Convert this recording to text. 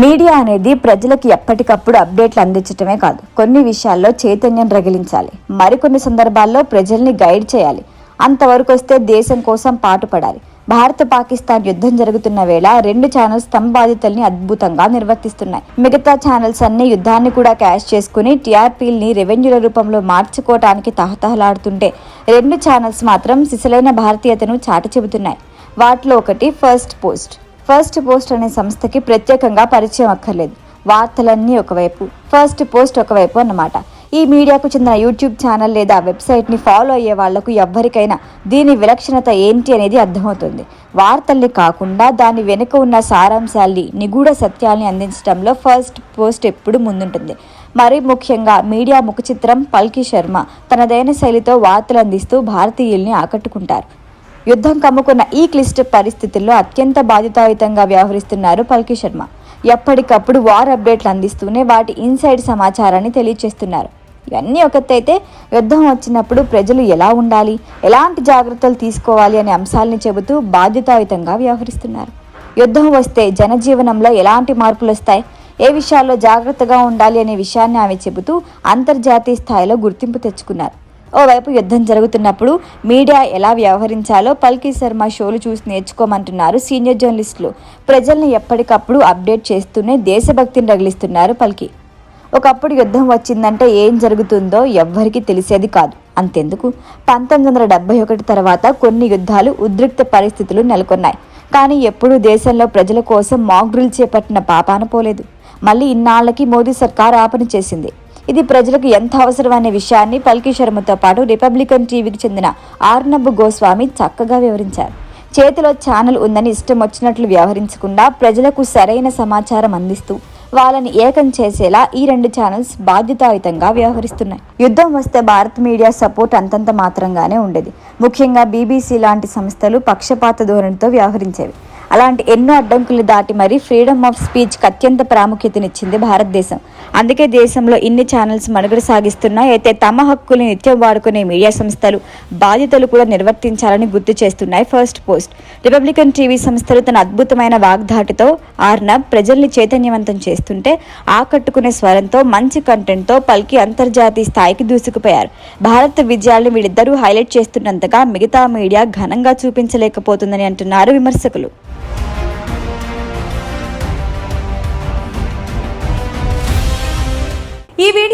Media అనేది ప్రజలకు ఎప్పటికప్పుడు అప్డేట్లు అందించటమే కాదు కొన్ని విషయాల్లో చైతన్యం రగిలించాలి. మరికొన్ని సందర్భాల్లో ప్రజల్ని గైడ్ చేయాలి. అంతవరకు వస్తే దేశం కోసం పాటుపడాలి. భారత పాకిస్తాన్ యుద్ధం జరుగుతున్న వేళ రెండు ఛానల్స్ తమ బాధితుల్ని అద్భుతంగా నిర్వర్తిస్తున్నాయి. మిగతా ఛానల్స్ అన్ని యుద్ధాన్ని కూడా క్యాష్ చేసుకుని టీఆర్పీల్ని రెవెన్యూల రూపంలో మార్చుకోవటానికి తహతహలాడుతుంటే రెండు ఛానల్స్ మాత్రం సిసలైన భారతీయతను చాటి చెబుతున్నాయి వాటిలో ఒకటి ఫస్ట్ పోస్ట్ ఫస్ట్ పోస్ట్ అనే సంస్థకి ప్రత్యేకంగా పరిచయం అక్కర్లేదు. వార్తలన్నీ ఒకవైపు ఫస్ట్ పోస్ట్ ఒకవైపు అన్నమాట. ఈ మీడియాకు చెందిన యూట్యూబ్ ఛానల్ లేదా వెబ్సైట్ని ఫాలో అయ్యే వాళ్ళకు ఎవ్వరికైనా దీని విలక్షణత ఏంటి అనేది అర్థమవుతుంది. వార్తల్ని కాకుండా దాని వెనుక ఉన్న సారాంశాల్ని నిగూఢ సత్యాల్ని అందించడంలో ఫస్ట్ పోస్ట్ ఎప్పుడు ముందుంటుంది. మరీ ముఖ్యంగా మీడియా ముఖచిత్రం పల్కి శర్మ తనదైన శైలితో వార్తలు అందిస్తూ భారతీయుల్ని ఆకట్టుకుంటారు. యుద్ధం కమ్ముకున్న ఈ క్లిష్ట పరిస్థితుల్లో అత్యంత బాధ్యతాయుతంగా వ్యవహరిస్తున్నారు పల్కి శర్మ. ఎప్పటికప్పుడు వార్ అప్డేట్లు అందిస్తూనే వాటి ఇన్సైడ్ సమాచారాన్ని తెలియజేస్తున్నారు ఇవన్నీ ఒకతైతే యుద్ధం వచ్చినప్పుడు ప్రజలు ఎలా ఉండాలి ఎలాంటి జాగ్రత్తలు తీసుకోవాలి అనే అంశాలని చెబుతూ బాధ్యతాయుతంగా వ్యవహరిస్తున్నారు. యుద్ధం వస్తే జనజీవనంలో ఎలాంటి మార్పులు వస్తాయి ఏ విషయాల్లో జాగ్రత్తగా ఉండాలి అనే విషయాన్ని ఆమె చెబుతూ అంతర్జాతీయ స్థాయిలో గుర్తింపు తెచ్చుకున్నారు. ఓవైపు యుద్ధం జరుగుతున్నప్పుడు మీడియా ఎలా వ్యవహరించాలో పల్కి శర్మ షోలు చూసి నేర్చుకోమంటున్నారు సీనియర్ జర్నలిస్టులు. ప్రజల్ని ఎప్పటికప్పుడు అప్డేట్ చేస్తూనే దేశభక్తిని రగిలిస్తున్నారు పల్కి. ఒకప్పుడు యుద్ధం వచ్చిందంటే ఏం జరుగుతుందో ఎవ్వరికీ తెలిసేది కాదు. అంతెందుకు? పంతొమ్మిది వందల డెబ్బై ఒకటి తర్వాత కొన్ని యుద్ధాలు ఉద్రిక్త పరిస్థితులు నెలకొన్నాయి. కానీ ఎప్పుడూ దేశంలో ప్రజల కోసం మాక్ డ్రిల్ చేపట్టిన పాపాన పోలేదు. మళ్ళీ ఇన్నాళ్ళకి మోదీ సర్కార్ ఆపన చేసింది. ఇది ప్రజలకు ఎంత అవసరం అనే విషయాన్ని పల్కి శర్మతో పాటు రిపబ్లికన్ టీవీకి చెందిన ఆర్నబ్ గోస్వామి చక్కగా వివరించారు. చేతిలో ఛానల్ ఉందని ఇష్టం వచ్చినట్లు వ్యవహరించకుండా ప్రజలకు సరైన సమాచారం అందిస్తూ వాళ్ళని ఏకం చేసేలా ఈ రెండు ఛానల్స్ బాధ్యతాయుతంగా వ్యవహరిస్తున్నాయి. యుద్ధం వస్తే భారత్ మీడియా సపోర్ట్ అంతంత మాత్రంగానే ఉండేది. ముఖ్యంగా బీబీసీ లాంటి సంస్థలు పక్షపాత ధోరణితో వ్యవహరించేవి. అలాంటి ఎన్నో అడ్డంకులు దాటి మరీ ఫ్రీడమ్ ఆఫ్ స్పీచ్కి అత్యంత ప్రాముఖ్యతనిచ్చింది భారతదేశం. అందుకే దేశంలో ఇన్ని ఛానల్స్ మనుగడ సాగిస్తున్నా అయితే తమ హక్కులు నిత్యం వాడుకునే మీడియా సంస్థలు బాధ్యతలు కూడా నిర్వర్తించాలని గుర్తు చేస్తున్నాయి ఫస్ట్ పోస్ట్ రిపబ్లికన్ టీవీ సంస్థలు తన అద్భుతమైన వాగ్ధాటితో ఆర్నబ్ ప్రజల్ని చైతన్యవంతం చేస్తుంటే ఆకట్టుకునే స్వరంతో మంచి కంటెంట్తో పలికి అంతర్జాతీయ స్థాయికి దూసుకుపోయారు. భారత్ విజయాలను వీళ్ళిద్దరూ హైలైట్ చేస్తున్నంతగా మిగతా మీడియా ఘనంగా చూపించలేకపోతుందని అంటున్నారు విమర్శకులు.